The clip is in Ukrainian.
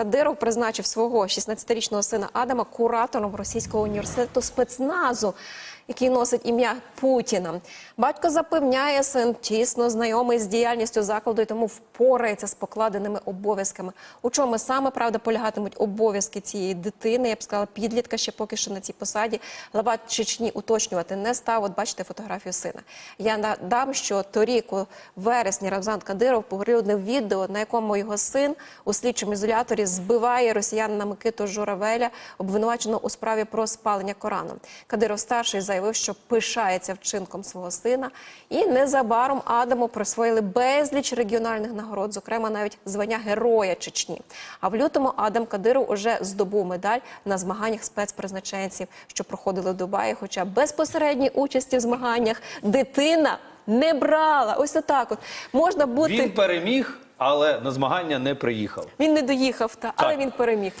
Кадиров призначив свого 16-річного сина Адама куратором російського університету спецназу, який носить ім'я Путіна. Батько запевняє, син тісно знайомий з діяльністю закладу і тому впорається з покладеними обов'язками. У чому саме правда полягатимуть обов'язки цієї дитини? Я б сказала, підлітка ще поки що на цій посаді. Глава Чечні уточнювати не став. От бачите фотографію сина. Я надам, що торік у вересні Рамзан Кадиров оприлюднив відео, на якому його син у слідчому ізоляторі збиває росіянина Микиту Журавеля, обвинуваченого у справі про спалення Корану. Кадиров старший заявив, що пишається вчинком свого сина, і незабаром Адаму присвоїли безліч регіональних нагород, зокрема навіть звання Героя Чечні. А в лютому Адам Кадиров уже здобув медаль на змаганнях спецпризначенців, що проходили в Дубаї. Хоча безпосередньої участі в змаганнях дитина не брала. Ось отак. От можна бути Він переміг, але на змагання не приїхав. він не доїхав, та але він переміг.